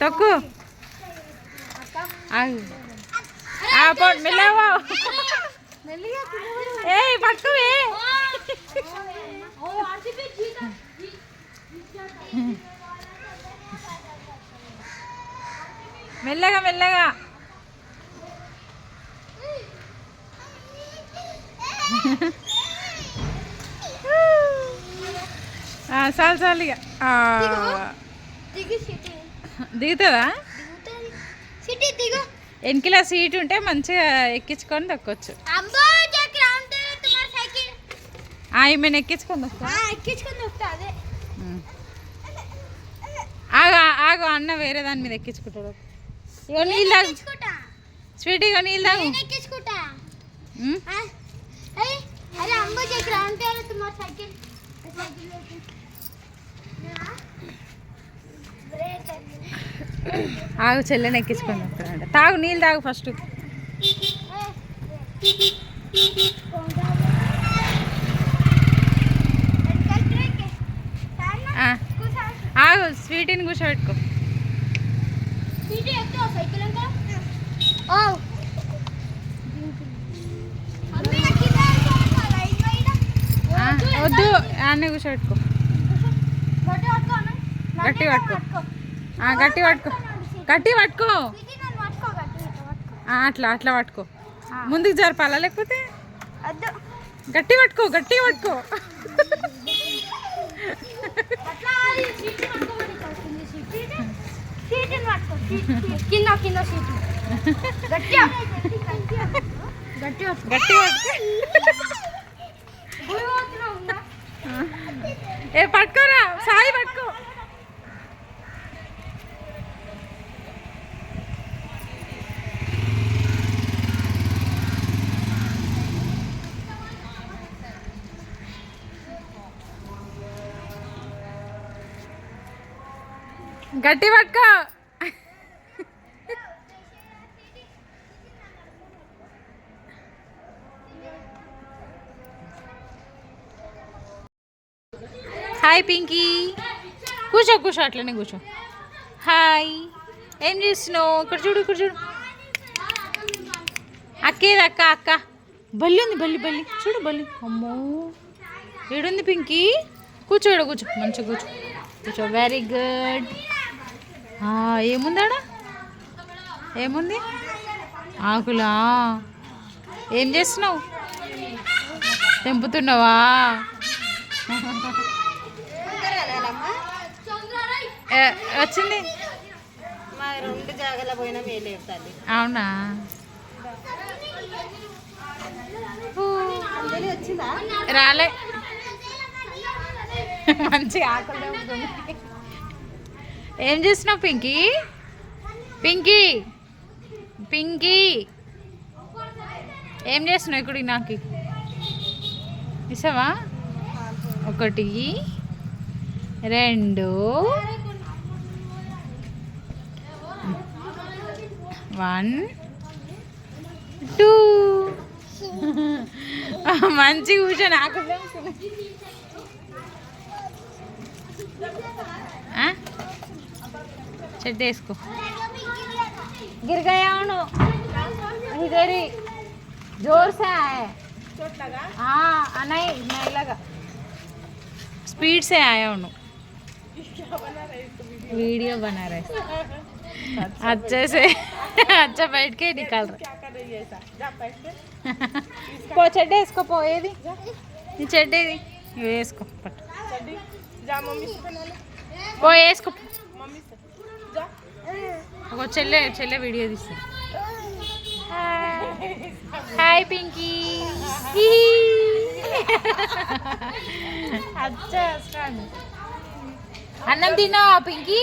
తొక్కు పో. ఏయ్ పట్టువే మెల్లగా మెల్లగా ఆ, చాలు చాలు ఇక ఆ, దిగుతుందా వెనకల సీట్ ఉంటే మంచిగా ఎక్కించుకొని దక్కొచ్చు ఈమెను ఎక్కించుకొని దక్కు ఆ ఎక్కించుకొని వస్తా అదే. ఆగు ఆగు అన్న వేరే దాని మీద ఎక్కించుకుంటాడు. ఇగో నీళ్ళు తాగు. స్వీట్ ఇగో నీళ్ళు తాగు. ఎక్కించుకుంటా. ఆగు చెల్లెని ఎక్కించుకొని వస్తాడంట తాగు నీళ్ళు తాగు ఫస్ట్ ఆగు స్వీట్ని కూర్చోబెట్టుకో. వద్దు అన్నీ కూర్చోబెట్టుకో. గట్టి పట్టుకో. గట్టి పట్టుకో. గట్టి పట్టుకో. ఆ, అట్లా అట్లా పట్టుకో. ముందుకు జరపాలా లేకపోతే? గట్టి పట్టుకో గట్టి పట్టుకో. కింద కింద సీట్. గట్టిగా. గట్టిగా. గట్టి పట్టుకో. ఏ పట్టుకోరా. సాయి పట్టుకో గట్టి పట్టుకో హాయ్ పింకీ కూర్చో కూర్చో అట్లనే కూర్చో. హాయ్ ఏం చేస్తున్నావు? ఇక్కడ చూడు ఇక్కడ చూడు. అక్కేది అక్క అక్క? బల్లి ఉంది బల్లి బల్లి. చూడు బల్లి. అమ్మో. ఏడుంది పింకీ కూర్చో కూర్చో. మంచిగా కూర్చో. కూర్చో. వెరీ గుడ్ ఏముందాడా? ఏముంది? ఆకులా? ఏం చేస్తున్నావు? తెంపుతున్నావా? వచ్చింది? మా రెండు పోయినా అవునా? రాలే. మంచి ఆకలి తెంపుతుంది. ఏం చేస్తున్నావు పింకీ? పింకీ? పింకీ? ఏం చేస్తున్నావు ఇక్కడ నాకు? ఇసావా ఒకటి రెండు. One two. మంచి కూర్చొని నాకు చెడ్డ వేసుకో गिर गया हूँ इधर ही जोर से आया है हाँ नहीं नहीं लगा स्पीड से आया हूँ वीडियो बना रहे अच्छे से अच्छा बैठ के निकाल रहे పో చెడ్డ వేసుకో పో ఏది నీ చెడ్డ ఏది ఇవి వేసుకో పట్టు పో వేసుకో ఒక చెల్లె చెల్లె వీడియో తీస్తా హాయ్ పింకీ అన్నం తిన్నావా పింకీ